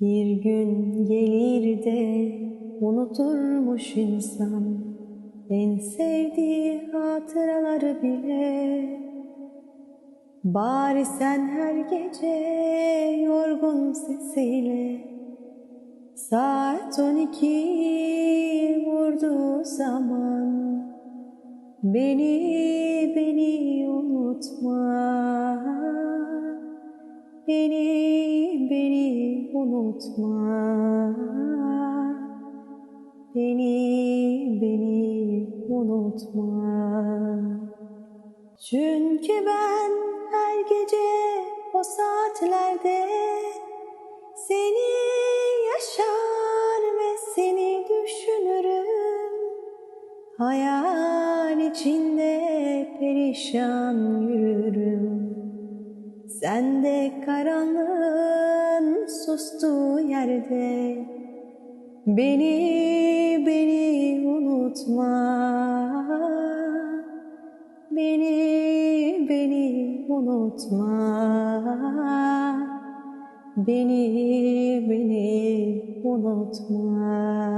Bir gün gelir de unuturmuş insan en sevdiği hatıraları bile. Bari sen her gece yorgun sesiyle saat on iki vurduğu zaman beni beni unutma beni beni unutma beni beni unutma çünkü ben her gece o saatlerde seni yaşar ve seni düşünürüm. Hayal içinde perişan yürürüm. Sen de karanlığın sustuğu yerde beni beni unutma. Beni, beni unutma. Beni, beni unutma.